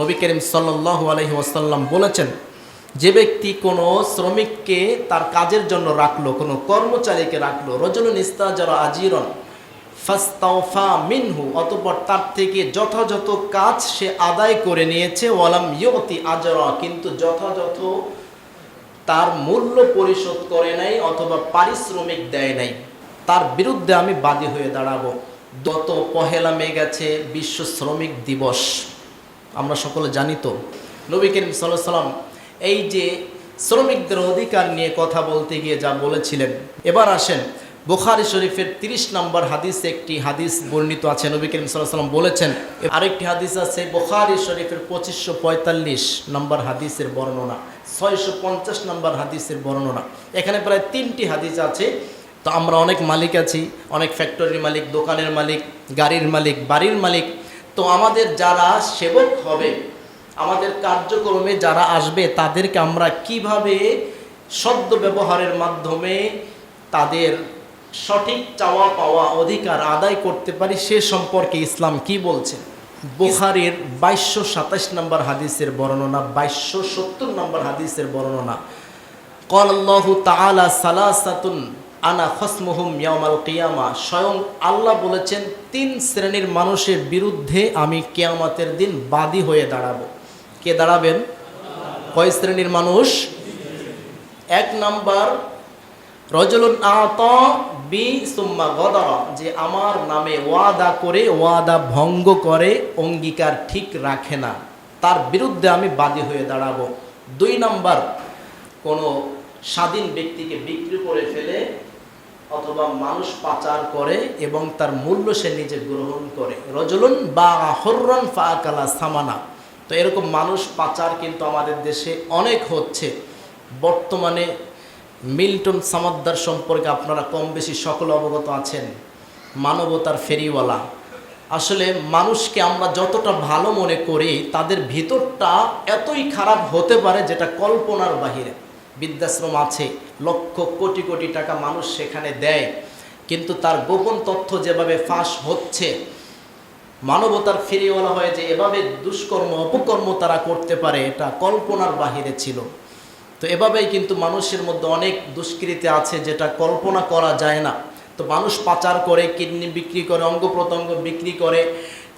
নবী করিম সাল্লাহ আলহি ওয়াসাল্লাম বলেছেন, যে ব্যক্তি কোনো শ্রমিককে তার কাজের জন্য রাখল, কোনো কর্মচারীকে রাখল রজনুল ইস্তাজার আজিরন ফাস্তাওফা মিনহু, অতপর তার থেকে যথাযথ কাজ সে আদায় করে নিয়েছে, ওয়ালাম ইয়তি আজরা, কিন্তু যথাযথ তার মূল্য পরিশোধ করে নাই অথবা পারিশ্রমিক দেয় নাই। তার বিরুদ্ধে আমি বাদী হয়ে দাঁড়াবো। গত পহেলা মে গেছে বিশ্ব শ্রমিক দিবস। আমরা সকলে জানি তো। নবী করিম সাল্লাম এই যে শ্রমিকদের অধিকার নিয়ে কথা বলতে গিয়ে যা বলেছিলেন, এবার আসেন বুখারি শরীফের তিরিশ নম্বর হাদিসে একটি হাদিস বর্ণিত আছে, নবী করিম সাল্লাম বলেছেন, আরেকটি হাদিস আছে বুখারি শরীফের পঁচিশশো পঁয়তাল্লিশ নম্বর হাদিসের বর্ণনা, ছয়শো পঞ্চাশ নম্বর হাদিসের বর্ণনা। এখানে প্রায় তিনটি হাদিস আছে। তো আমরা অনেক মালিক আছি, অনেক ফ্যাক্টরির মালিক, দোকানের মালিক, গাড়ির মালিক, বাড়ির মালিক তো আমাদের যারা সেবক হবে, আমাদের কার্যক্রমে যারা আসবে, তাদেরকে আমরা কীভাবে শব্দ ব্যবহারের মাধ্যমে তাদের সঠিক চাওয়া পাওয়া অধিকার আদায় করতে পারি, সে সম্পর্কে ইসলাম কি বলছে? বুখারির বাইশশো সাতাশ নম্বর হাদিসের বর্ণনা, বাইশশো সত্তর নম্বর হাদিসের বর্ণনা। কল আল্লাহ তালা সালাসাতুন আনা খসমহুম ইয়ামাল কিয়ামা। স্বয়ং আল্লাহ বলেছেন, তিন শ্রেণির মানুষের বিরুদ্ধে আমি কেয়ামাতের দিন বাদী হয়ে দাঁড়াবো। কে দাঁড়াবেন? কয় শ্রেণির মানুষ? এক নাম্বার, রজলুন আত বি সুম্মা যে আমার নামে ওয়াদা করে, ওয়াদা ভঙ্গ করে, অঙ্গীকার ঠিক রাখে না। তার বিরুদ্ধে আমি বাদী হয়ে দাঁড়াবো। দুই নাম্বার, কোনো স্বাধীন ব্যক্তিকে বিক্রি করে ফেলে অথবা মানুষ পাচার করে এবং তার মূল্য সে নিজে গ্রহণ করে। রজলুন বা হর্রন ফাকালা সামানা। তো এরকম মানুষ পাচার কিন্তু আমাদের দেশে অনেক হচ্ছে। বর্তমানে মিল্টন সামাদ্দার সম্পর্কে আপনারা কম বেশি সকল অবগত আছেন। মানবতার ফেরিওয়ালা। আসলে মানুষকে আমরা যতটা ভালো মনে করি, তাদের ভিতরটা এতই খারাপ হতে পারে যেটা কল্পনার বাহিরে। বৃদ্ধাশ্রম আছে, লক্ষ কোটি কোটি টাকা মানুষ সেখানে দেয়। কিন্তু তার গোপন তথ্য যেভাবে ফাঁস হচ্ছে, মানবতার ফেরিওয়ালা হয়ে যে এভাবে দুষ্কর্ম, অপকর্ম তারা করতে পারে, এটা কল্পনার বাহিরে ছিল। তো এভাবেই কিন্তু মানুষের মধ্যে অনেক দুষ্কৃতি আছে যেটা কল্পনা করা যায় না। তো মানুষ পাচার করে, কিডনি বিক্রি করে, অঙ্গ প্রত্যঙ্গ বিক্রি করে।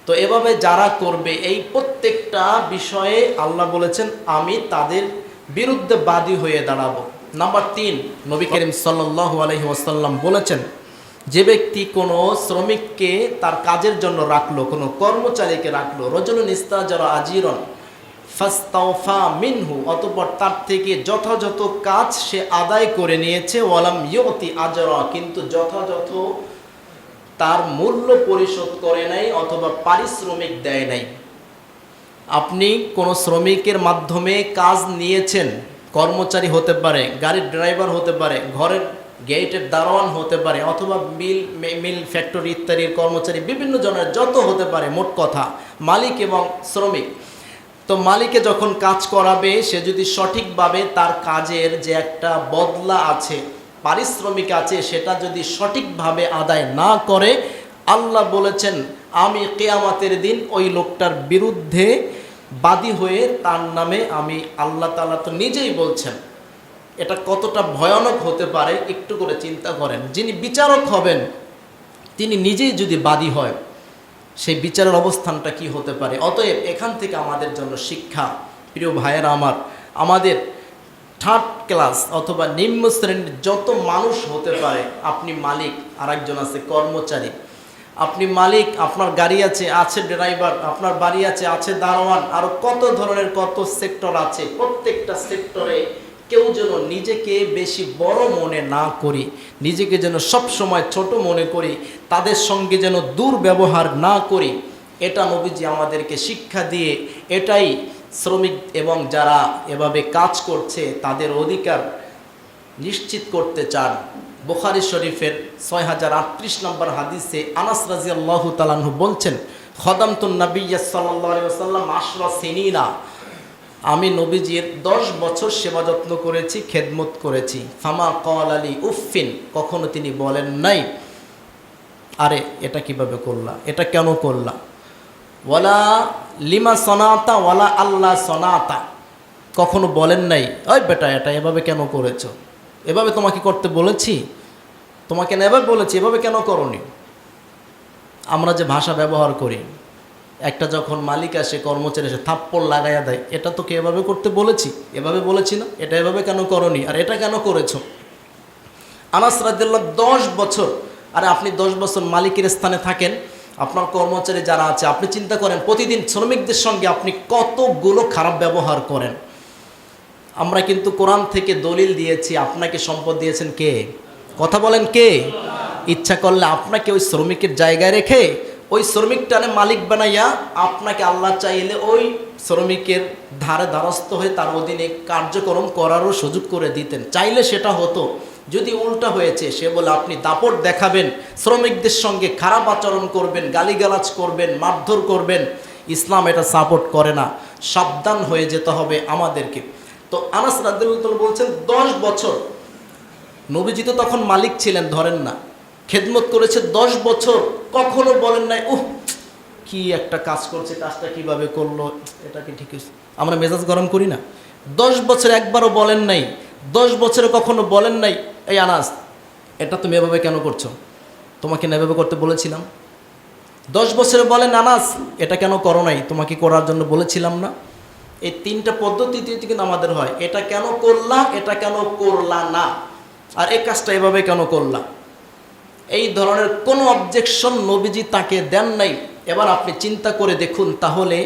তো এভাবে যারা করবে, এই প্রত্যেকটা বিষয়ে আল্লাহ বলেছেন, আমি তাদের বিরুদ্ধে বাদী হয়ে দাঁড়াবো। নাম্বার তিন, নবী করিম সাল্লাহ আলহি ওয়াসাল্লাম বলেছেন, যে ব্যক্তি কোনো শ্রমিককে তার কাজের জন্য রাখল, কোনো কর্মচারীকে রাখল রজনুল ইস্তাজার আজিরন, ফাস্তাওফা মিনহু, অতপর তার থেকে যথাযথ কাজ সে আদায় করে নিয়েছে, ওয়ালাম ইয়তি আজরা, কিন্তু যথাযথ তার মূল্য পরিশোধ করে নাই অথবা পারিশ্রমিক দেয় নাই। আপনি কোনো শ্রমিকের মাধ্যমে কাজ নিয়েছেন, কর্মচারী হতে পারে, গাড়ির ড্রাইভার হতে পারে, ঘরের গেটের দারোয়ান হতে পারে, অথবা মিল মিল ফ্যাক্টরি ইত্যাদির কর্মচারী, বিভিন্ন জনের যত হতে পারে, মোট কথা, মালিক এবং শ্রমিক। তো মালিকে যখন কাজ করাবে, সে যদি সঠিকভাবে তার কাজের যে একটা বদলা আছে, পারিশ্রমিক আছে, সেটা যদি সঠিকভাবে আদায় না করে, আল্লাহ বলেছেন আমি কেয়ামাতের দিন ওই লোকটার বিরুদ্ধে বাদী হয়ে তার নামে আমি আল্লাহ তালা তো নিজেই বলছেন। এটা কতটা ভয়ানক হতে পারে একটু করে চিন্তা করেন। যিনি বিচারক হবেন, তিনি নিজেই যদি বাদী হয়, সেই বিচারের অবস্থানটা কি হতে পারে? অতএব এখান থেকে আমাদের জন্য শিক্ষা। প্রিয় ভাইয়েরা আমার, আমাদের থার্ড ক্লাস অথবা নিম্ন শ্রেণির যত মানুষ হতে পারে, আপনি মালিক, আরেকজন আছে কর্মচারী আপনি মালিক, আপনার গাড়ি আছে আছে ড্রাইভার, আপনার বাড়ি আছে আছে দারোয়ান আরও কত ধরনের কত সেক্টর আছে, প্রত্যেকটা সেক্টরে কেউ যেন নিজেকে বেশি বড় মনে না করি, নিজেকে যেন সব সময় ছোট মনে করি, তাদের সঙ্গে যেন দুর্ব্যবহার না করি, এটা নবীজি আমাদেরকে শিক্ষা দিয়ে এটাই শ্রমিক এবং যারা এভাবে কাজ করছে তাদের অধিকার নিশ্চিত করতে চান। বুখারি শরীফের ছয় হাজার আটত্রিশ নম্বর হাদিসে আনাস রাজি আল্লাহ তালাহু বলছেন, খদামতুন নবীয়া সাল্লাম আশরা সিনিনা। আমি নবীজির দশ বছর সেবা যত্ন করেছি, খেদমত করেছি। ফামা কল আলী উফিন কখনো তিনি বলেন নাই, আরে, এটা কীভাবে করলা? এটা কেন করলা? ওয়ালা লিমা সনাতা, ওয়ালা আল্লাহ সনাতা। কখনো বলেন নাই, ওই বেটা, এটা এভাবে কেন করেছ? এভাবে তোমাকে করতে বলেছি, তোমাকে এভাবে বলেছি, এভাবে কেন করনি? আমরা যে ভাষা ব্যবহার করি, একটা যখন মালিক আসে, কর্মচারী এসে থাপ্পড় লাগাইয়া দেয়, এটা তোকে এভাবে করতে বলেছি? এভাবে বলেছি না? এটা এভাবে কেন করনি? আর এটা কেন করেছ? আনাস রাদিল্লাহ দশ বছর, আর আপনি দশ বছর মালিকের স্থানে থাকেন, আপনার কর্মচারী যারা আছে, আপনি চিন্তা করেন, প্রতিদিন শ্রমিকদের সঙ্গে আপনি কতগুলো খারাপ ব্যবহার করেন। আমরা কিন্তু কোরআন থেকে দলিল দিয়েছি, আপনাকে সম্পদ দিয়েছেন কে? কথা বলেন কে? ইচ্ছা করলে আপনাকে ওই শ্রমিকের জায়গায় রেখে ওই শ্রমিকটানে মালিক বানাইয়া আপনাকে আল্লাহ চাইলে ওই শ্রমিকের ধারে দ্বারস্থ হয়ে তার অধীনে কার্যক্রম করারও সুযোগ করে দিতেন। চাইলে সেটা হতো। যদি উল্টা হয়েছে, সে বলে, আপনি দাপট দেখাবেন, শ্রমিকদের সঙ্গে খারাপ আচরণ করবেন, গালিগালাজ করবেন, মারধর করবেন। ইসলাম এটা সাপোর্ট করে না। সাবধান হয়ে যেতে হবে আমাদেরকে। তো আনাস রাদ্দুল বলছেন, দশ বছর। নবীজি তো তখন মালিক ছিলেন, ধরেন না। খেদমত করেছে দশ বছর, কখনো বলেন নাই, উহ, কি একটা কাজ করছে, কাজটা কীভাবে করল, এটা কি ঠিক হয়েছে?" আমরা মেজাজ গরম করি না। দশ বছর একবারও বলেন নাই, দশ বছরে কখনো বলেন নাই, এই আনাস, এটা তুমি এভাবে কেন করছ? তোমাকে না এভাবে করতে বলেছিলাম। দশ বছরে বলেন, আনাস, এটা কেন করো নাই? তোমাকে করার জন্য বলেছিলাম না। এই তিনটা পদ্ধতিতে কিন্তু আমাদের হয়। এটা কেন করলা এটা কেন করলা না? আর এই কাজটা এভাবে কেন করলা এই ধরনের কোনো অবজেকশন নবীজি তাকে দেন নাই। এবার আপনি চিন্তা করে দেখুন তাহলে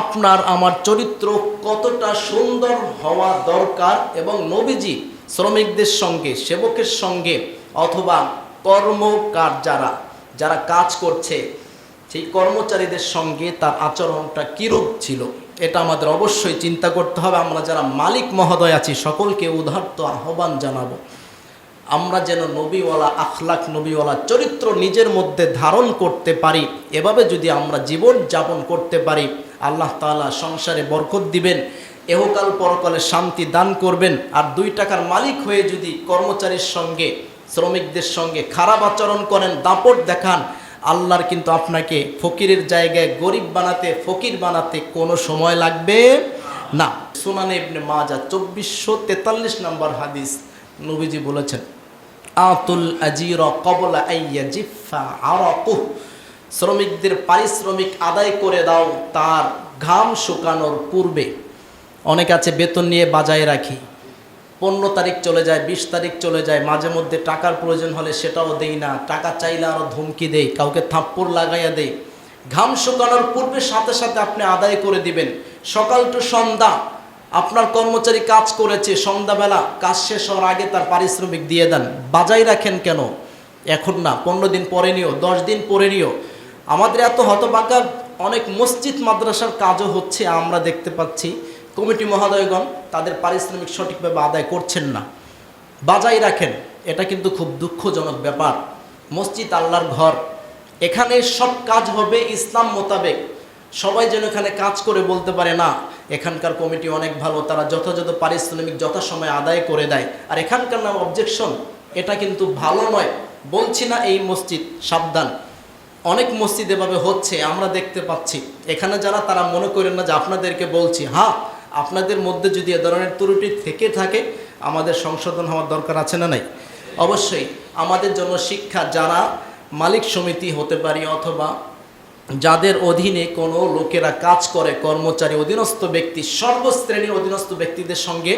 আপনার, আমার চরিত্র কতটা সুন্দর হওয়া দরকার এবং নবীজি শ্রমিকদের সঙ্গে, সেবকের সঙ্গে অথবা কর্মকার যারা যারা কাজ করছে, সেই কর্মচারীদের সঙ্গে তার আচরণটা কীরূপ ছিল? এটা আমাদের অবশ্যই চিন্তা করতে হবে। আমরা যারা মালিক মহোদয় আছি, সকলকে উদার্ত আহ্বান জানাব। আমরা যেন নবীওয়ালা আখলাখ নবীওয়ালা চরিত্র নিজের মধ্যে ধারণ করতে পারি। এভাবে যদি আমরা জীবন যাপন করতে পারি, আল্লাহ তাআলা সংসারে বরকত দিবেন, এহকাল পরকালে শান্তি দান করবেন। আর দুই টাকার মালিক হয়ে যদি কর্মচারীর সঙ্গে, শ্রমিকদের সঙ্গে খারাপ আচরণ করেন, দাপট দেখান আল্লাহর কিন্তু আপনাকে ফকিরের জায়গায় গরিব বানাতে, ফকির বানাতে কোনো সময় লাগবে না। সুনানে ইবনে মাজা চব্বিশশো তেতাল্লিশ নম্বর হাদিস নবীজি বলেছেন, আতুল আজির কবলা আইয়া জিফা আরকুহ। শ্রমিকদের পারিশ্রমিক আদায় করে দাও, তার ঘাম শুকানোর পূর্বে। অনেক আছে বেতন নিয়ে বাজায় রাখি পনেরো তারিখ চলে যায়, বিশ তারিখ চলে যায়, মাঝে মধ্যে টাকার প্রয়োজন হলে সেটাও দেই না, টাকা চাইলে আরও ধমকি দেই, কাউকে থাপ্পড় লাগাইয়া দেই। ঘাম শুকানোর পূর্বে সাথে সাথে আপনি আদায় করে দিবেন। সকাল টু সন্ধ্যা আপনার কর্মচারী কাজ করেছে, সন্ধ্যাবেলা কাজ শেষ হওয়ার আগে তার পারিশ্রমিক দিয়ে দেন। বাজাই রাখেন কেন? এখন না, পনেরো দিন পরে নিও, দশ দিন পরে নিও। আমাদের এত হতবাকা, অনেক মসজিদ মাদ্রাসার কাজও হচ্ছে, আমরা দেখতে পাচ্ছি। কমিটি মহোদয়গণ তাদের পারিশ্রমিক সঠিকভাবে আদায় করছেন না। বাজাই রাখেন, এটা কিন্তু খুব দুঃখজনক ব্যাপার। মসজিদ আল্লাহর ঘর, এখানে সব কাজ হবে ইসলাম মোতাবেক। সবাই যেন এখানে কাজ করে বলতে পারে, না, এখানকার কমিটি অনেক ভালো, তারা যথাযথ পারিশ্রমিক যথাসময়ে আদায় করে দেয়। আর এখানকার নাম অবজেকশন এটা কিন্তু ভালো নয়। বলছি না এই মসজিদ, সাবধান। অনেক মসজিদ এভাবে হচ্ছে, আমরা দেখতে পাচ্ছি। এখানে যারা, তারা মনে করেন না যে আপনাদেরকে বলছি। হ্যাঁ আপনাদের মধ্যে যদি এ ধরনের ত্রুটি থেকে থাকে, আমাদের সংশোধন হওয়ার দরকার আছে না নাই? অবশ্যই আমাদের জন্য শিক্ষা যারা মালিক সমিতি হতে পারি অথবা যাদের অধীনে কোনো লোকেরা কাজ করে, কর্মচারী, অধীনস্থ ব্যক্তি সর্বশ্রেণীর অধীনস্থ ব্যক্তিদের সঙ্গে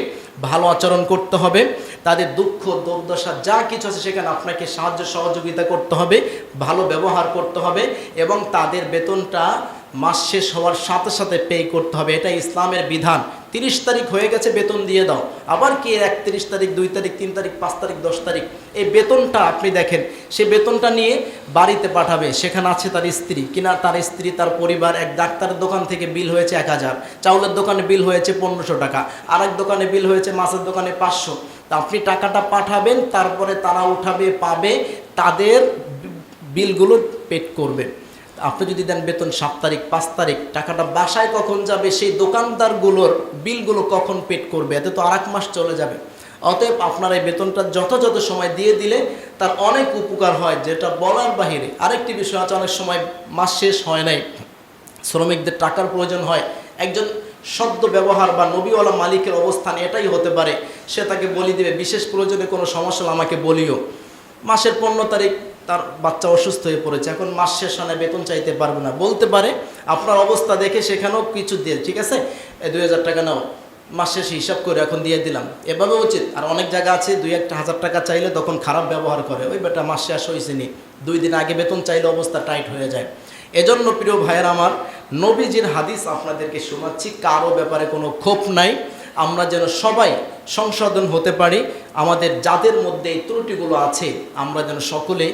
ভালো আচরণ করতে হবে। তাদের দুঃখ, দুর্দশা যা কিছু আছে সেখানে আপনাকে সাহায্য সহযোগিতা করতে হবে, ভালো ব্যবহার করতে হবে এবং তাদের বেতনটা মাস শেষ হওয়ার সাথে সাথে পে করতে হবে। এটা ইসলামের বিধান। তিরিশ তারিখ হয়ে গেছে, বেতন দিয়ে দাও। আবার কি একত্রিশ তারিখ, দুই তারিখ, তিন তারিখ, পাঁচ তারিখ, দশ তারিখ? এই বেতনটা আপনি দেখেন, সে বেতনটা নিয়ে বাড়িতে পাঠাবে। সেখানে আছে তার স্ত্রী। কিনা তার স্ত্রী, তার পরিবার, এক ডাক্তারের দোকান থেকে বিল হয়েছে এক হাজার। চাউলের দোকানে বিল হয়েছে পনেরোশো টাকা। আরেক দোকানে বিল হয়েছে মাছের দোকানে পাঁচশো। তা আপনি টাকাটা পাঠাবেন, তারপরে তারা উঠাবে, পাবে, তাদের বিলগুলো পেড করবেন আপনি যদি দেন বেতন সাত তারিখ, পাঁচ তারিখ, টাকাটা বাসায় কখন যাবে, সেই দোকানদারগুলোর বিলগুলো কখন পেড করবে, এতে তো আর মাস চলে যাবে। অতএব আপনার এই বেতনটা যথাযথ সময় দিয়ে দিলে তার অনেক উপকার হয়, যেটা বলার বাহিরে। আরেকটি বিষয় আছে, অনেক সময় মাস শেষ হয় নাই, শ্রমিকদের টাকার প্রয়োজন হয়। একজন শব্দ ব্যবহার বা নবীওয়ালা মালিকের অবস্থান এটাই হতে পারে, সে তাকে বলি দেবে, বিশেষ প্রয়োজনে কোনো সমস্যা আমাকে বলিও। মাসের পনেরো তারিখ তার বাচ্চা অসুস্থ হয়ে পড়েছে। এখন মাস শেষ হয় বেতন চাইতে পারবে না। বলতে পারে, আপনার অবস্থা দেখে সেখানেও কিছু দিয়ে, ঠিক আছে? দুই হাজার টাকা নাও। মাস শেষে হিসাব করে এখন দিয়ে দিলাম। এভাবে উচিত। আর অনেক জায়গা আছে, দুই একটা হাজার টাকা চাইলে তখন খারাপ ব্যবহার করে। ওই বেটা মাস শেষ হয়েছে নি দুই দিন আগে বেতন চাইলে অবস্থা টাইট হয়ে যায়। এজন্য প্রিয় ভাইয়ের আমার, নবীজির হাদিস আপনাদেরকে শোনাচ্ছি। কারও ব্যাপারে কোনো ক্ষোভ নাই। আমরা যেন সবাই সংশোধন হতে পারি। আমাদের যাদের মধ্যে এই ত্রুটিগুলো আছে। আমরা যেন সকলে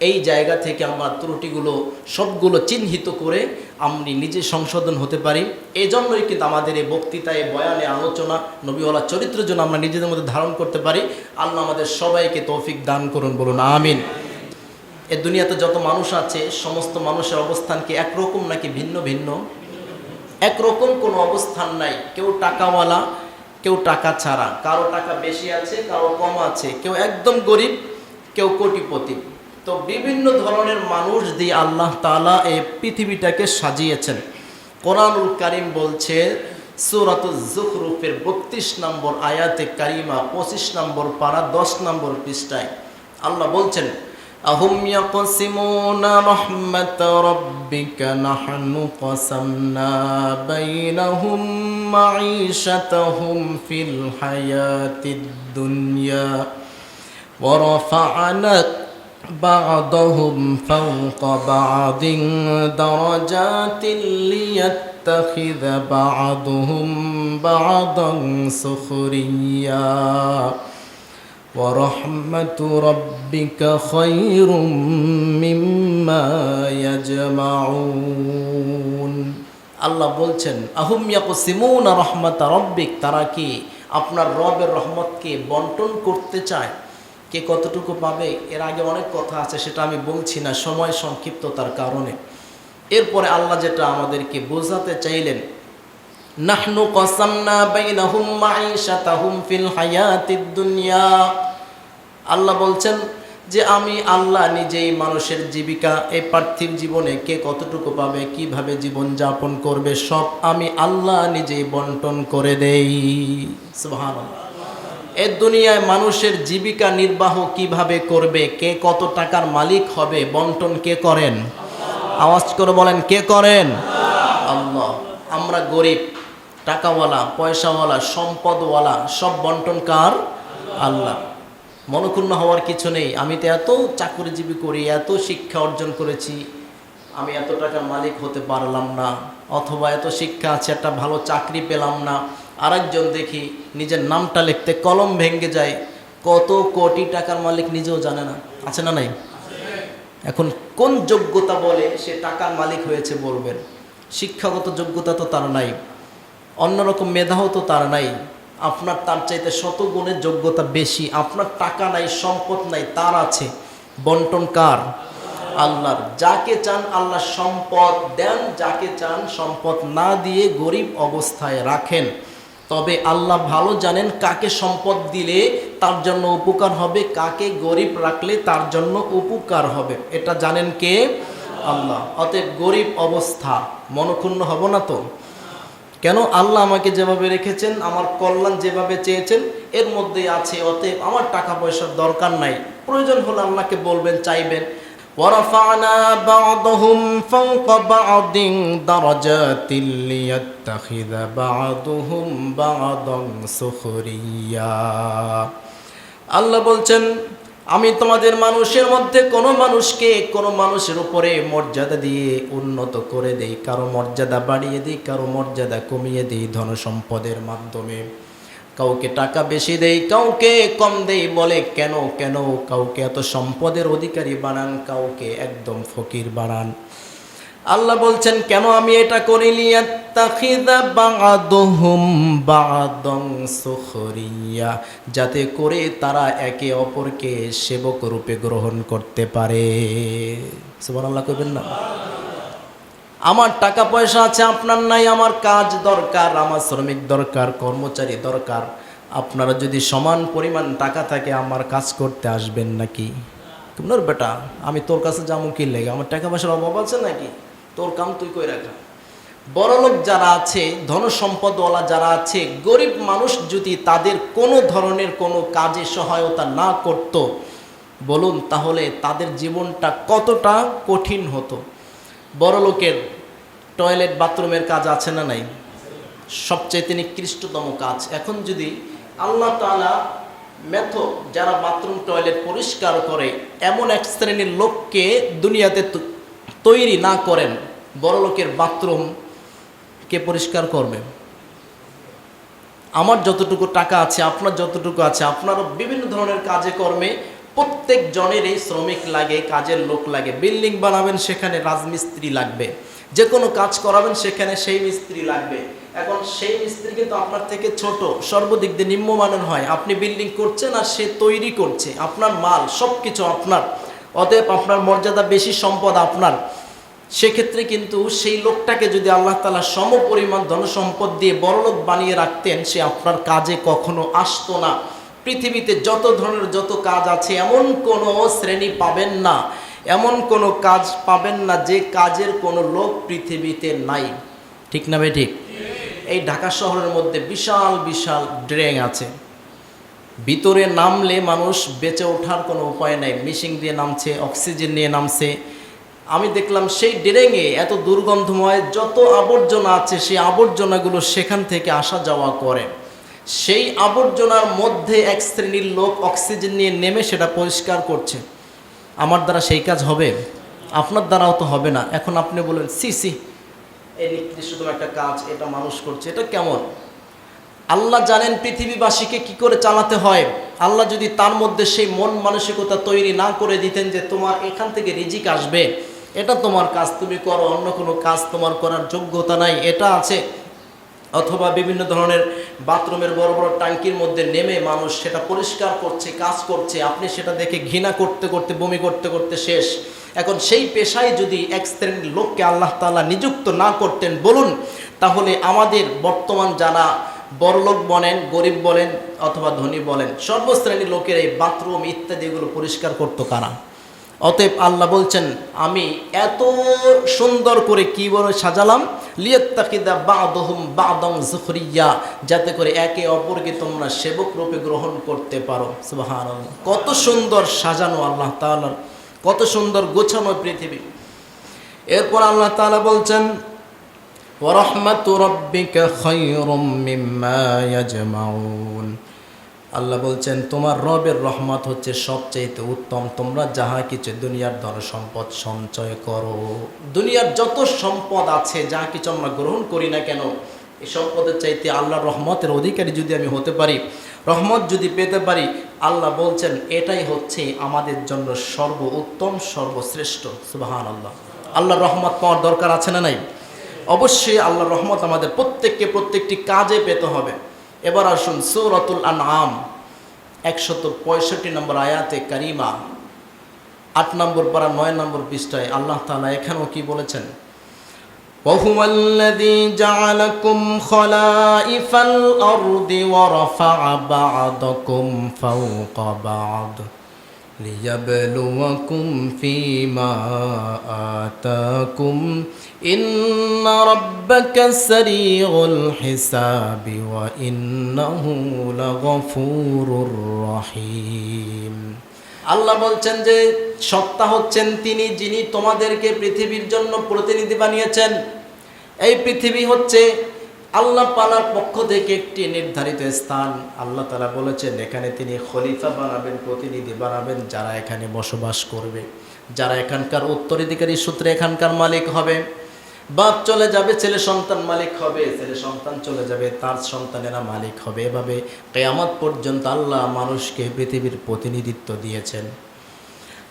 এই জায়গা থেকে আমরা ত্রুটিগুলো সবগুলো চিহ্নিত করে আমি নিজে সংশোধন হতে পারি। এই জন্যই কিন্তু আমাদের এই বক্তৃতায়, বয়ানে আলোচনা নবীওয়ালা চরিত্র জন্য আমরা নিজেদের মধ্যে ধারণ করতে পারি। আল্লাহ আমাদের সবাইকে তৌফিক দান করুন বলুন, আমিন। এ দুনিয়াতে যত মানুষ আছে, সমস্ত মানুষের অবস্থান কি একরকম নাকি ভিন্ন ভিন্ন? একরকম কোনো অবস্থান নাই। কেউ টাকাওয়ালা কেউ টাকা ছাড়া, কারও টাকা বেশি আছে, কারও কম আছে, কেউ একদম গরিব, কেউ কোটিপতি। তো বিভিন্ন ধরনের মানুষ দিয়ে আল্লাহ তাআলা এই পৃথিবীটাকে সাজিয়েছেন। কোরআনুল কারিম বলছে সুরাত জুখরুফের বত্রিশ নম্বর আয়াতে কারিমা, পঁচিশ নম্বর পাড়া দশ নম্বর পৃষ্ঠায়। আল্লাহ বলছেন أهم يقسمون رحمة ربك نحن قسمنا بينهم معيشتهم في الحياة الدنيا ورفعنا بعضهم فوق بعض درجات ليتخذ بعضهم بعضا سخريا ورحمة ربك خير مما يجمعون আল্লাহ বলছেন আহুম ইয়াকুসিমুন রহমত রব্বিক তারা কি আপনার রবের রহমতকে বন্টন করতে চায় কে কতটুকু পাবে এর আগে অনেক কথা আছে সেটা আমি বলছি না সময় সংক্ষিপ্ততার কারণে এরপরে আল্লাহ যেটা আমাদেরকে বোঝাতে চাইলেন নাহনু কসামনা বাইনাহুম মাঈশাতাহুম ফিল হায়াতিদ দুনিয়া। আল্লাহ বলছেন যে আমি আল্লাহ নিজেই মানুষের জীবিকা এই পার্থিব জীবনে কে কতটুকু পাবে, কীভাবে জীবন যাপন করবে, সব আমি আল্লাহ নিজেই বন্টন করে দেই। সুবহানাল্লাহ। এ দুনিয়ায় মানুষের জীবিকা নির্বাহ কীভাবে করবে, কে কত টাকার মালিক হবে, বন্টন কে করেন? আওয়াজ করে বলেন, কে করেন? আল্লাহ। আমরা গরিব টাকাওয়ালা, পয়সাওয়ালা, সম্পদওয়ালা, সব বন্টন কার? আল্লাহ। মনক্ষুণ্ণ হওয়ার কিছু নেই। আমি তো এত চাকরিজীবী করি, এত শিক্ষা অর্জন করেছি, আমি এত টাকার মালিক হতে পারলাম না, অথবা এত শিক্ষা আছে, একটা ভালো চাকরি পেলাম না। আরেকজন দেখি নিজের নামটা লিখতে কলম ভেঙে যায়, কত কোটি টাকার মালিক নিজেও জানে না। আছে না নাই? এখন কোন যোগ্যতা বলে সে টাকার মালিক হয়েছে বলবেন? শিক্ষাগত যোগ্যতা তো তার নাই। অন্যরকম মেধাও তো তার নাই। আপনার তার চাইতে শত গুণের যোগ্যতা বেশি। আপনার টাকা নাই, সম্পদ নাই, তার আছে। বন্টন কার? আল্লাহর। যাকে চান আল্লাহ সম্পদ দেন, যাকে চান সম্পদ না দিয়ে গরিব অবস্থায় রাখেন। তবে আল্লাহ ভালো জানেন কাকে সম্পদ দিলে তার জন্য উপকার হবে, কাকে গরিব রাখলে তার জন্য উপকার হবে। এটা জানেন কে? আল্লাহ। অতএব গরিব অবস্থা, মনক্ষুণ্ণ হব না তো? কেন আল্লাহ আমাকে যেভাবে রেখেছেন আমার কল্যাণ যেভাবে চেয়েছেন এর মধ্যেই আছে অতএব আমার টাকা পয়সার দরকার নাই প্রয়োজন হলে আল্লাহকে বলবেন চাইবেন ورفعنا بعضهم فوق بعض درجات ليتخذ بعضهم بعضا سخريا আল্লাহ বলছেন আমি তোমাদের মানুষের মধ্যে কোনো মানুষকে কোনো মানুষের উপরে মর্যাদা দিয়ে উন্নত করে দেই, কারও মর্যাদা বাড়িয়ে দিই, কারও মর্যাদা কমিয়ে দিই ধন সম্পদের মাধ্যমে। কাউকে টাকা বেশি দেই, কাউকে কম দেই বলে কেন কেন? কাউকে এত সম্পদের অধিকারী বানান, কাউকে একদম ফকির বানান। আল্লাহ বলছেন, কেন আমি এটা করি লিয়াত্তাখিদা বা'দুহুম বা'দান সুখরিয়া। যাতে করে তারা একে অপরকে সেবক রূপে গ্রহণ করতে পারে। সুবহানাল্লাহ কইবেন না? আমার টাকা পয়সা আছে, আপনার নাই, আমার কাজ দরকার, আমার শ্রমিক দরকার, কর্মচারী দরকার। আপনারা যদি সমান পরিমাণ টাকা থাকে, আমার কাজ করতে আসবেন নাকি? বেটা, আমি তোর কাছে যাব কি লেগে? আমার টাকা পয়সার অভাব আছে নাকি? তোর কাম তুই কই রাখা? বড়লোক যারা আছে ধনসম্পদওয়ালা যারা আছে, গরিব মানুষ যদি তাদের কোনো ধরনের কোনো কাজে সহায়তা না করত, বলুন তাহলে তাদের জীবনটা কতটা কঠিন হতো? বড়লোকের টয়লেট, বাথরুমের কাজ আছে না নাই? সবচেয়ে নিকৃষ্টতম কাজ। এখন যদি আল্লাহ তাআলা মেথো যারা বাথরুম, টয়লেট পরিষ্কার করে, এমন এক শ্রেণির লোককে দুনিয়াতে তৈরি না করেন, বড় লোকের বাথরুম কে পরিষ্কার করবে। আমার যতটুকু টাকা আছে, আপনার যতটুকু আছে, আপনারও বিভিন্ন ধরনের কাজে কর্মে প্রত্যেক জনেরই শ্রমিক লাগে, কাজের লোক লাগে। বিল্ডিং বানাবেন সেখানে রাজমিস্ত্রি লাগবে। যে কোনো কাজ করাবেন সেখানে সেই মিস্ত্রি লাগবে। এখন সেই মিস্ত্রি কিন্তু আপনার থেকে ছোট, সর্বদিক দিয়ে নিম্নমানের হয়। আপনি বিল্ডিং করছেন আর সে তৈরি করছে। আপনার মাল সব কিছু আপনার। অতএব আপনার মর্যাদা বেশি সম্পদ আপনার। সেক্ষেত্রে কিন্তু সেই লোকটাকে যদি আল্লাহ তালা সম পরিমাণ ধনসম্পদ দিয়ে বড়লোক বানিয়ে রাখতেন, সে আপনার কাজে কখনো আসতো না। পৃথিবীতে যত ধরনের যত কাজ আছে, এমন কোনো শ্রেণি পাবেন না, এমন কোনো কাজ পাবেন না যে কাজের কোনো লোক পৃথিবীতে নাই। ঠিক না ভাই, ঠিক? এই ঢাকা শহরের মধ্যে বিশাল বিশাল ড্রেন আছে। ভিতরে নামলে মানুষ বেঁচে ওঠার কোনো উপায় নাই। মিশিং দিয়ে নামছে অক্সিজেন নিয়ে নামছে। আমি দেখলাম সেই ডেরেঙে এত দুর্গন্ধময় যত আবর্জনা আছে, সেই আবর্জনাগুলো সেখান থেকে আসা যাওয়া করে। সেই আবর্জনার মধ্যে এক শ্রেণির লোক অক্সিজেন নিয়ে নেমে সেটা পরিষ্কার করছে। আমার দ্বারা সেই কাজ হবে? আপনার দ্বারাও তো হবে না। এখন আপনি বলেন, সি সি, এই নিকৃষ্টতম একটা কাজ, এটা মানুষ করছে, এটা কেমন? আল্লাহ জানেন পৃথিবীবাসীকে কি করে চালাতে হয়। আল্লাহ যদি তার মধ্যে সেই মন মানসিকতা তৈরি না করে দিতেন যে তোমার এখান থেকে রিজিক আসবে, এটা তোমার কাজ, তুমি করো, অন্য কোনো কাজ তোমার করার যোগ্যতা নাই, এটা আছে। অথবা বিভিন্ন ধরনের বাথরুমের বড় বড় ট্যাঙ্কির মধ্যে নেমে মানুষ সেটা পরিষ্কার করছে, কাজ করছে, আপনি সেটা দেখে ঘৃণা করতে করতে, বমি করতে করতে শেষ। এখন সেই পেশায় যদি এক শ্রেণির লোককে আল্লাহ তাআলা নিযুক্ত না করতেন বলুন, তাহলে আমাদের বর্তমান যারা বড়লোক বলেন, গরিব বলেন অথবা ধনী বলেন, সর্বশ্রেণীর লোকের এই বাথরুম ইত্যাদি এগুলো পরিষ্কার করতো কারা? অতএব আল্লাহ বলছেন, আমি এত সুন্দর করে কি বলে সাজালাম, লিয়াত্তাকিদা বাদহুম বাদং জুখরিয়া, যাতে করে একে অপরকে তোমরা সেবক রূপে গ্রহণ করতে পারো। সুবহানাল্লাহ। কত সুন্দর সাজানো আল্লাহ তাআলার, কত সুন্দর গোছানো পৃথিবী। এরপর আল্লাহ তাআলা বলছেন ورحمة ربك خير مما يجمعون আল্লাহ বলছেন তোমার রবের রহমত হচ্ছে সবচাইতে উত্তম তোমরা যাহা কিছু দুনিয়ার ধন সম্পদ সঞ্চয় করো দুনিয়ার যত সম্পদ আছে যা কিছু আমরা গ্রহণ করি না কেন এই সম্পদের চাইতে আল্লাহর রহমতের অধিকারী যদি আমি হতে পারি রহমত যদি পেতে পারি আল্লাহ বলছেন এটাই হচ্ছে আমাদের জন্য সর্ব উত্তম সর্বশ্রেষ্ঠ সুবাহান আল্লাহ আল্লাহর রহমত পাওয়ার দরকার আছে না নাই অবশ্যই আল্লাহর রহমত আমাদের প্রত্যেককে প্রত্যেকটি কাজে পেতে হবে এবার আসুন সৌরতুল আনআম একশত পঁয়ষট্টি নম্বর আয়াতে কারিমা আট নম্বর পারা নয় নম্বর পৃষ্ঠায় আল্লাহ তাআলা এখানেও কি বলেছেন وهو الذي جعلكم خلائف الأرض ورفع بعضكم فوق بعض ليبلوكم فيما آتاكم إن ربك سريع الحساب وإنه لغفور رحيم আল্লাহ বলছেন যে সত্তা হচ্ছেন তিনি যিনি তোমাদেরকে পৃথিবীর জন্য প্রতিনিধি বানিয়েছেন এই পৃথিবী হচ্ছে আল্লাহ পালার পক্ষ থেকে একটি নির্ধারিত স্থান। আল্লাহ তালা বলেছেন, এখানে তিনি খলিফা বানাবেন, প্রতিনিধি বানাবেন, যারা এখানে বসবাস করবে। যারা এখানকার উত্তরাধিকারী সূত্রে এখানকার মালিক হবে। বাপ চলে যাবে, ছেলে সন্তান মালিক হবে। ছেলে সন্তান চলে যাবে, তার সন্তানেরা মালিক হবে। এভাবে কেয়ামত পর্যন্ত আল্লাহ মানুষকে পৃথিবীর প্রতিনিধিত্ব দিয়েছেন।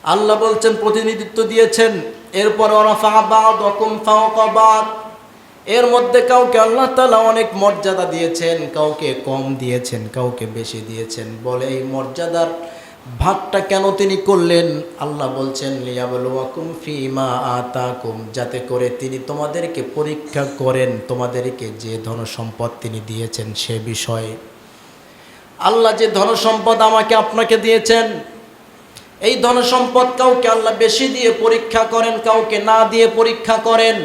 আল্লাহ বলছেন, প্রতিনিধিত্ব দিয়েছেন। এরপর অকুম ফাওকা বাদ। এর মধ্যে কাউকে আল্লাহ তালা অনেক মর্যাদা দিয়েছেন, কাউকে কম দিয়েছেন, কাউকে বেশি দিয়েছেন। বলে এই মর্যাদার ভাগটা কেন তিনি করলেন? আল্লাহ বলছেন, লিয়াবলুয়াকুম ফিমা আতাকুম যাতে করে তিনি তোমাদেরকে পরীক্ষা করেন, তোমাদেরকে যে ধন সম্পদ তিনি দিয়েছেন সে বিষয়ে। আল্লাহ যে ধন সম্পদ আমাকে আপনাকে দিয়েছেন, এই ধন সম্পদ কাউকে আল্লাহ বেশি দিয়ে পরীক্ষা করেন, কাউকে না দিয়ে পরীক্ষা করেন।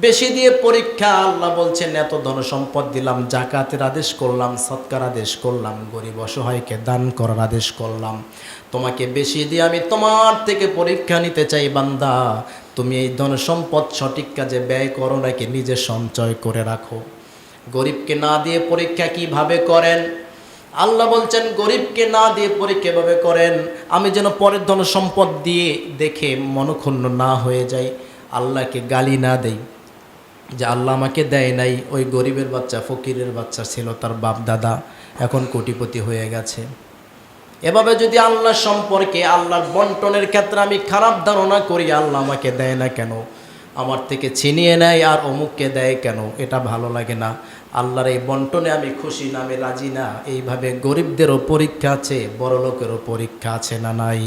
বেশি দিয়ে পরীক্ষা, আল্লাহ বলছেন, এত ধন সম্পদ দিলাম জাকাতের আদেশ করলাম, সৎকার আদেশ করলাম, গরিব অসহায়কে দান করার আদেশ করলাম। তোমাকে বেশি দিয়ে আমি তোমার থেকে পরীক্ষা নিতে চাই, বান্দা। তুমি এই ধন সম্পদ সঠিক কাজে ব্যয় করো নাকি নিজে সঞ্চয় করে রাখো? গরিবকে না দিয়ে পরীক্ষা কীভাবে করেন? আল্লাহ বলছেন, গরিবকে না দিয়ে পরীক্ষা এভাবে করেন? আমি যেন পরের ধন সম্পদ দিয়ে দেখে মনক্ষুণ্ণ না হয়ে যাই। আল্লাহকে গালি না দেই। যে আল্লাহ আমাকে দেয় নাই, ওই গরিবের বাচ্চা, ফকিরের বাচ্চা ছিল, তার বাপ, দাদা এখন কোটিপতি হয়ে গেছে। এভাবে যদি আল্লাহ সম্পর্কে, আল্লাহর বন্টনের ক্ষেত্রে আমি খারাপ ধারণা করি, আল্লাহ আমাকে দেয় না কেন? আমার থেকে ছিনিয়ে নেয় আর অমুককে দেয় কেন? এটা ভালো লাগে না। আল্লাহর এই বন্টনে আমি খুশি না, আমি রাজি না। এইভাবে গরিবদেরও পরীক্ষা আছে বড় লোকেরও পরীক্ষা আছে না নাই।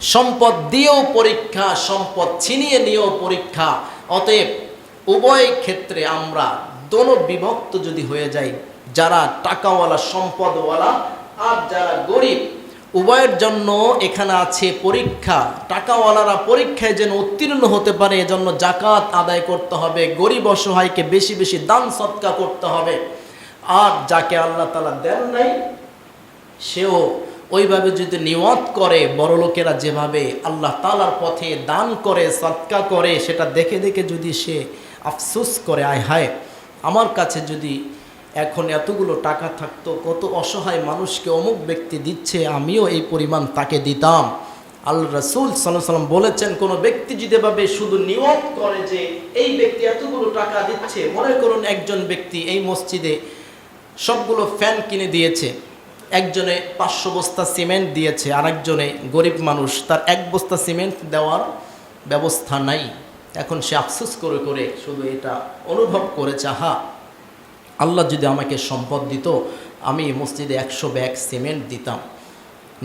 সম্পদ দিয়েও পরীক্ষা, সম্পদ ছিনিয়ে নিয়েও পরীক্ষা, অতএব উভয় ক্ষেত্রে আমরা দোনো বিভক্ত যদি হয়ে যাই, যারা টাকাওয়ালা, সম্পদওয়ালা আর যারা গরিব, উভয়ের জন্য এখানে আছে পরীক্ষা। টাকাওয়ালারা পরীক্ষায় যেন উত্তীর্ণ হতে পারে, এজন্য জাকাত আদায় করতে হবে, গরিব অসহায়কে বেশি বেশি দান সৎকা করতে হবে। আর যাকে আল্লাহ তালা দেন নাই, সেও ওইভাবে যদি নিয়ত করে, বড় লোকেরা যেভাবে আল্লাহ তালার পথে দান করে সৎকা করে, সেটা দেখে দেখে যদি সে আফসোস করে, আয় হায়, আমার কাছে যদি এখন এতগুলো টাকা থাকতো, কত অসহায় মানুষকে অমুক ব্যক্তি দিচ্ছে, আমিও এই পরিমাণ তাকে দিতাম। আল রসুল সাল্লাম বলেছেন, কোনো ব্যক্তি যদি ভাবে শুধু নিয়ত করে যে এই ব্যক্তি এতগুলো টাকা দিচ্ছে, মনে করুন একজন ব্যক্তি এই মসজিদে সবগুলো ফ্যান কিনে দিয়েছে, একজনে পাঁচশো বস্তা সিমেন্ট দিয়েছে, আরেকজনে গরিব মানুষ, তার এক বস্তা সিমেন্ট দেওয়ার ব্যবস্থা নাই। এখন সে আফসোস করে করে শুধু এটা অনুভব করেছে আহা আল্লাহ যদি আমাকে সম্পদ দিত, আমি মসজিদে একশো ব্যাগ সিমেন্ট দিতাম।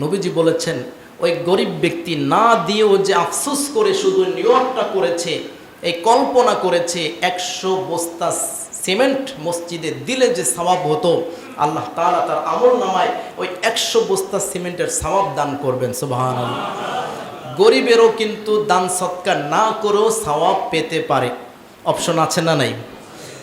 নবীজি বলেছেন, ওই গরিব ব্যক্তি না দিয়েও যে আফসোস করে শুধু নিয়তটা করেছে, এই কল্পনা করেছে, একশো বস্তা সিমেন্ট মসজিদে দিলে যে সওয়াব হতো, আল্লাহ তাআলা তার আমল নামায় ওই একশো বস্তা সিমেন্টের সওয়াব দান করবেন সুবাহান গরিবেরও কিন্তু দান সৎকার না করেও সওয়াব পেতে পারে। অপশন আছে না নাই?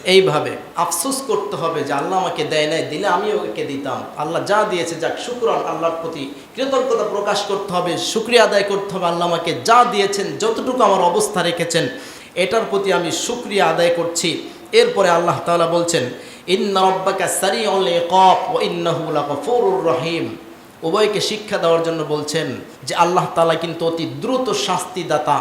এইভাবে আফসোস করতে হবে যে আল্লাহ আমাকে দেয় নাই, দিলে আমি ওকে দিতাম। আল্লাহ যা দিয়েছে যাক, শুক্রান আল্লাহর প্রতি কৃতজ্ঞতা প্রকাশ করতে হবে, শুক্রিয়া আদায় করতে হবে, আল্লাহ আমাকে যা দিয়েছেন, যতটুকু আমার অবস্থা রেখেছেন, এটার প্রতি আমি শুক্রিয়া আদায় করছি। এরপরে আল্লাহ তাআলা বলছেন, ইন্না রব্বাকা ওয়া ইন্নাহু লাগফুরুর রহিম। উভয়কে শিক্ষা দেওয়ার জন্য বলছেন যে আল্লাহ তালা কিন্তু অতি দ্রুত শাস্তিদাতা।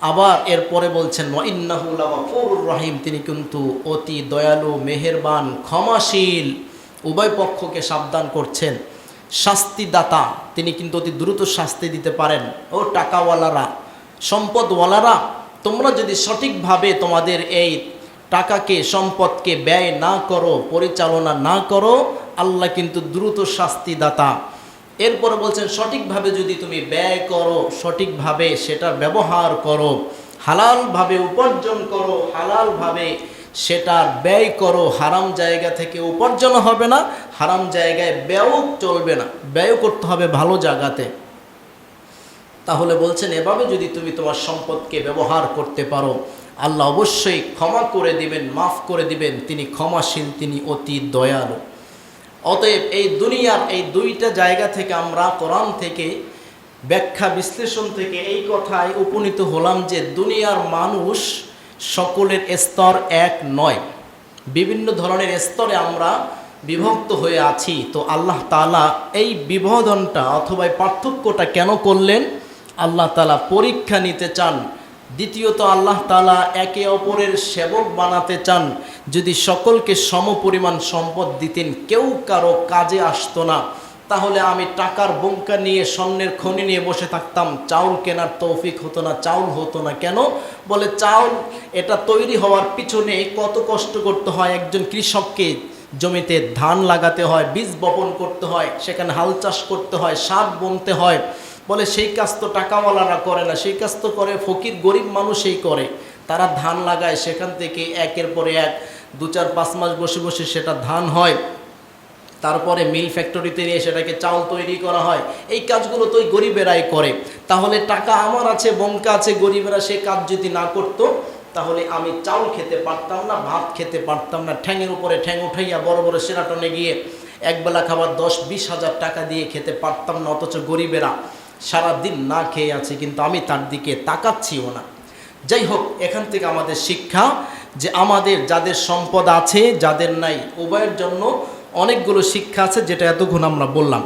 আবার এরপরে বলছেন ওয়াইন্নাহুল্লাহুর রহিম তিনি কিন্তু অতি দয়ালু, মেহেরবান, ক্ষমাশীল উভয় পক্ষকে সাবধান করছেন। শাস্তিদাতা, তিনি কিন্তু অতি দ্রুত শাস্তি দিতে পারেন। ও টাকাওয়ালারা, সম্পদওয়ালারা, তোমরা যদি সঠিকভাবে তোমাদের এই টাকাকে, সম্পদকে ব্যয় না করো, পরিচালনা না করো আল্লাহ কিন্তু দ্রুত শাস্তিদাতা। এরপরে বলছেন, সঠিকভাবে যদি তুমি ব্যয় করো, সঠিকভাবে সেটা ব্যবহার করো, হালালভাবে উপার্জন করো, হালালভাবে সেটার ব্যয় করো, হারাম জায়গা থেকে উপার্জন হবে না, হারাম জায়গায় ব্যয়ও চলবে না ব্যয় করতে হবে ভালো জায়গাতে। তাহলে বলছেন, এভাবে যদি তুমি তোমার সম্পদকে ব্যবহার করতে পারো, আল্লাহ অবশ্যই ক্ষমা করে দিবেন, মাফ করে দিবেন, তিনি ক্ষমাশীল, তিনি অতি দয়ালু। অতএব এই দুনিয়ার এই দুইটা জায়গা থেকে আমরা কোরআন থেকে ব্যাখ্যা বিশ্লেষণ থেকে এই কথায় উপনীত হলাম যে দুনিয়ার মানুষ সকলের স্তর এক নয়। বিভিন্ন ধরনের স্তরে আমরা বিভক্ত হয়ে আছি। তো আল্লাহ তালা এই বিভাজনটা অথবা পার্থক্যটা কেন করলেন? আল্লাহ তালা পরীক্ষা নিতে চান। দ্বিতীয়ত আল্লাহ তালা একে অপরের সেবক বানাতে চান। যদি সকলকে সম পরিমাণ সম্পদ দিতেন, কেউ কারও কাজে আসতো না। তাহলে আমি টাকার বঙ্কা নিয়ে স্বর্ণের খনি নিয়ে বসে থাকতাম। চাউল কেনার তৌফিক হতো না, চাউল হতো না। কেন? বলে, চাউল এটা তৈরি হওয়ার পিছনে কত কষ্ট করতে হয়। একজন কৃষককে জমিতে ধান লাগাতে হয়, বীজ বপন করতে হয়, সেখানে হাল চাষ করতে হয় সার বুনতে হয়। বলে, সেই কাজ তো টাকাওয়ালারা করে না, সেই কাজ তো করে, ফকির গরিব মানুষই করে। তারা ধান লাগায়, সেখান থেকে একের পরে এক, দু চার, পাঁচ মাস বসে বসে সেটা ধান হয়। তারপরে মিল ফ্যাক্টরিতে নিয়ে সেটাকে চাউল তৈরি করা হয়। এই কাজগুলো তো গরিবেরাই করে। তাহলে টাকা আমার আছে বঙ্কা আছে, গরিবেরা সে কাজ যদি না করতো, তাহলে আমি চাউল খেতে পারতাম না, ভাত খেতে পারতাম না। ঠ্যাঙের উপরে ঠ্যাং উঠাইয়া বড় বড় সেরাটনে গিয়ে একবেলা খাবার দশ, বিশ হাজার টাকা দিয়ে খেতে পারতাম না, অথচ গরিবেরা। সারাদিন না খেয়ে আছে, কিন্তু আমি তার দিকে তাকাচ্ছিও না। যাই হোক, এখান থেকে আমাদের শিক্ষা যে আমাদের যাদের সম্পদ আছে, যাদের নাই, উভয়ের জন্য অনেকগুলো শিক্ষা আছে, যেটা এতক্ষণ আমরা বললাম।